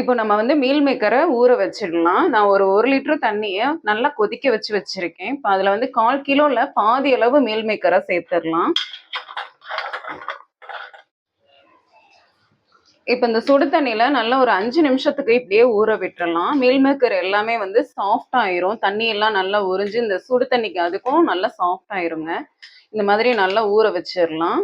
இப்போ நம்ம வந்து மீல் மேக்கரை ஊற வச்சிடலாம். நான் ஒரு ஒரு லிட்டர் தண்ணியை நல்லா கொதிக்க வச்சு வச்சிருக்கேன். இப்போ அதில் வந்து கால் கிலோவில் பாதி அளவு மீல் மேக்கரை சேர்த்துடலாம். இப்போ இந்த சுடு தண்ணியில் நல்லா ஒரு அஞ்சு நிமிஷத்துக்கு இப்படியே ஊற விட்டுறலாம் மீல் மேக்கர் எல்லாமே வந்து சாஃப்ட் ஆயிரும். தண்ணி எல்லாம் நல்லா உறிஞ்சு இந்த சுடு தண்ணிக்கு அதுக்கும் நல்லா சாஃப்ட் ஆயிருங்க. இந்த மாதிரி நல்லா ஊற வச்சிடலாம்.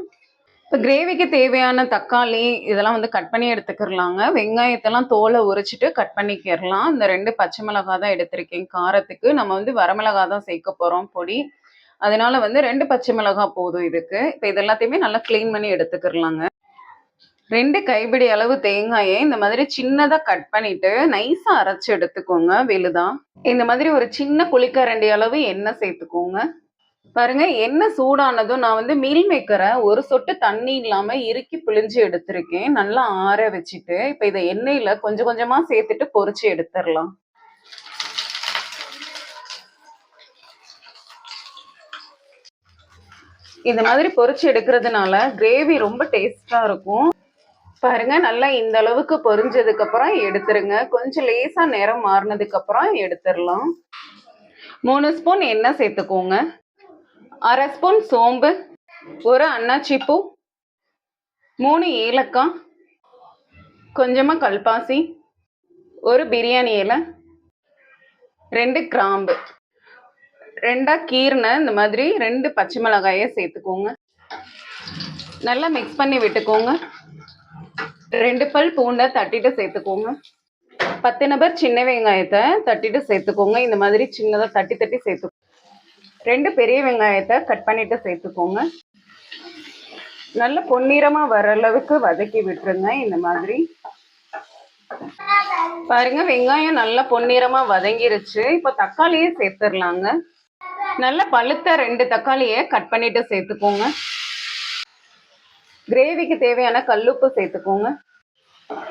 இப்போ கிரேவிக்கு தேவையான தக்காளி இதெல்லாம் வந்து கட் பண்ணி எடுத்துக்கிறலாங்க. வெங்காயத்தெல்லாம் தோலை உரிச்சிட்டு கட் பண்ணிக்கிறலாம் இந்த ரெண்டு பச்சை மிளகாய் தான் எடுத்திருக்கேன். காரத்துக்கு நம்ம வந்து வரமிளகா தான் சேர்க்க போகிறோம் பொடி. அதனால வந்து ரெண்டு பச்சை மிளகாய் போதும் இதுக்கு. இப்போ இது எல்லாத்தையுமே நல்லா க்ளீன் பண்ணி எடுத்துக்கிறலாங்க. ரெண்டு கைப்பிடி அளவு தேங்காயை இந்த மாதிரி சின்னதாக கட் பண்ணிட்டு நைஸாக அரைச்சி எடுத்துக்கோங்க. வெளுதான் இந்த மாதிரி ஒரு சின்ன குளிக்கரண்டி அளவு எண்ணெய் சேர்த்துக்கோங்க. பாருங்க எண்ணெய் சூடானதும் நான் வந்து மீல் மேக்கரை ஒரு சொட்டு தண்ணி இல்லாம இறுக்கி பிழிஞ்சு எடுத்திருக்கேன். நல்லா ஆற வச்சுட்டு இப்ப இதை எண்ணெயில கொஞ்சம் கொஞ்சமா சேர்த்துட்டு பொரிச்சு எடுத்துடலாம். இந்த மாதிரி பொரிச்சு எடுக்கிறதுனால கிரேவி ரொம்ப டேஸ்டா இருக்கும். பாருங்க நல்லா இந்த அளவுக்கு பொரிஞ்சதுக்கு அப்புறம் எடுத்துருங்க. கொஞ்சம் லேசா நேரம் மாறினதுக்கு அப்புறம் எடுத்துடலாம். மூணு ஸ்பூன் எண்ணெய் சேர்த்துக்கோங்க. அரை ஸ்பூன் சோம்பு ஒரு அன்னாச்சிப்பூ மூணு ஏலக்காய் கொஞ்சமாக கல்பாசி ஒரு பிரியாணி இலை ரெண்டு கிராம்பு. ரெண்டாக கீர்னை இந்த மாதிரி ரெண்டு பச்சை மிளகாயை சேர்த்துக்கோங்க. நல்லா மிக்ஸ் பண்ணி விட்டுக்கோங்க. ரெண்டு பல் பூண்டை தட்டிட்டு சேர்த்துக்கோங்க. பத்து நபர் சின்ன வெங்காயத்தை தட்டிட்டு சேர்த்துக்கோங்க. இந்த மாதிரி சின்னதாக தட்டி தட்டி சேர்த்துக்கோங்க. ரெண்டு பெரிய வெங்காயத்தை கட் பண்ணிட்டு சேர்த்துக்கோங்க. நல்ல பொன்னிறமா வர அளவுக்கு வதக்கி விட்டுருங்க இந்த மாதிரி. பாருங்க வெங்காயம் நல்லா பொன்னிறமா வதங்கிருச்சு. இப்போ தக்காளியே சேர்த்துடலாங்க. நல்ல பழுத்த ரெண்டு தக்காளியை கட் பண்ணிட்டு சேர்த்துக்கோங்க. கிரேவிக்கு தேவையான கல்லுப்பு சேர்த்துக்கோங்க.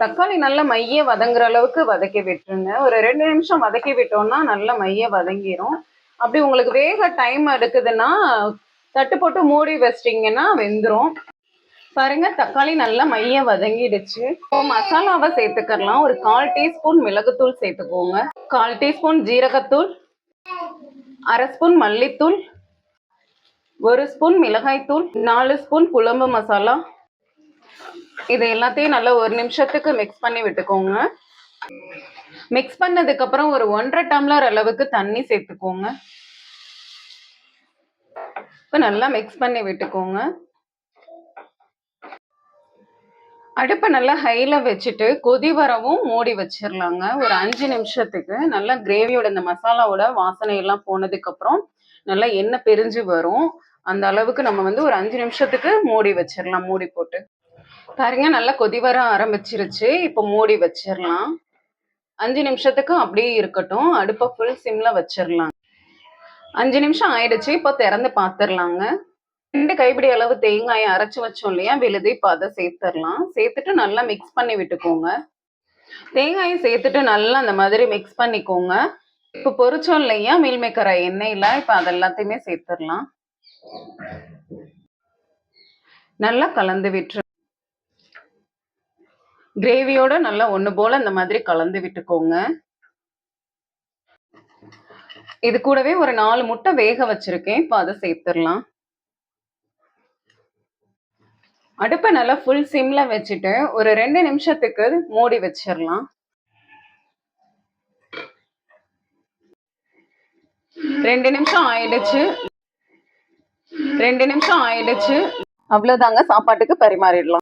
தக்காளி நல்லா மைய வதங்குற அளவுக்கு வதக்கி விட்டுருங்க. ஒரு ரெண்டு நிமிஷம் வதக்கி விட்டோம்னா நல்லா மைய வதங்கிரும். அப்படி உங்களுக்கு வேக டைம் எடுக்குதுன்னா தட்டு போட்டு மூடி வச்சிட்டிங்கன்னா வெந்துடும் பாருங்க தக்காளி நல்லா மைய வதங்கிடுச்சு. இப்போ மசாலாவை சேர்த்துக்கலாம். ஒரு கால் டீஸ்பூன் மிளகுத்தூள் சேர்த்துக்கோங்க. கால் டீஸ்பூன் ஜீரகத்தூள் அரை ஸ்பூன் மல்லித்தூள் ஒரு ஸ்பூன் மிளகாய்த்தூள் நாலு ஸ்பூன் குழம்பு மசாலா. இது எல்லாத்தையும் நல்லா ஒரு நிமிஷத்துக்கு மிக்ஸ் பண்ணி விட்டுக்கோங்க. மிக்ஸ் பண்ணதுக்கு அப்புறம் ஒரு ஒன்றரை டம்ளர் அளவுக்கு தண்ணி சேர்த்துக்கோங்க. இப்போ நல்லா மிக்ஸ் பண்ணி விட்டுக்கோங்க. அடுப்பை நல்லா ஹையில் வச்சுட்டு கொதி வரவும் மூடி வச்சிடலாங்க ஒரு அஞ்சு நிமிஷத்துக்கு நல்லா கிரேவியோட இந்த மசாலாவோட வாசனை எல்லாம் நல்லா எண்ணெய் பிரிஞ்சு வரும். அந்த அளவுக்கு நம்ம வந்து ஒரு அஞ்சு நிமிஷத்துக்கு மூடி வச்சிடலாம் மூடி போட்டு. பாருங்க நல்லா கொதி வர ஆரம்பிச்சிருச்சு. இப்போ மூடி வச்சிடலாம் அஞ்சு நிமிஷத்துக்கு அப்படியே இருக்கட்டும். அடுப்பை ஃபுல் சிம்ல வச்சிடலாம் அஞ்சு நிமிஷம் ஆயிடுச்சு. இப்போ திறந்து பார்த்துடலாங்க ரெண்டு கைப்பிடி அளவு தேங்காயை அரைச்சி வச்சோம் இல்லையா? விழுது. இப்போ அதை சேர்த்துடலாம் சேர்த்துட்டு நல்லா மிக்ஸ் பண்ணி விட்டுக்கோங்க. தேங்காயை சேர்த்துட்டு நல்லா அந்த மாதிரி மிக்ஸ் பண்ணிக்கோங்க. இப்போ பொரிச்சோம் இல்லையா? மீல் மேக்கரை எண்ணெயில். இப்போ அது எல்லாத்தையுமே சேர்த்துடலாம் நல்லா கலந்து விட்டுரு கிரேவியோட நல்லா ஒன்று போல இந்த மாதிரி கலந்து விட்டுக்கோங்க. இது கூடவே ஒரு நாலு முட்டை வேக வச்சிருக்கேன். இப்போ அதை சேர்த்துடலாம். அடுப்பை நல்லா ஃபுல் சிம்ல வச்சுட்டு ஒரு ரெண்டு நிமிஷத்துக்கு மூடி வச்சிடலாம். ரெண்டு நிமிஷம் ஆயிடுச்சு. ரெண்டு நிமிஷம் ஆயிடுச்சு. அவ்வளோதாங்க சாப்பாட்டுக்கு பரிமாறிடலாம்.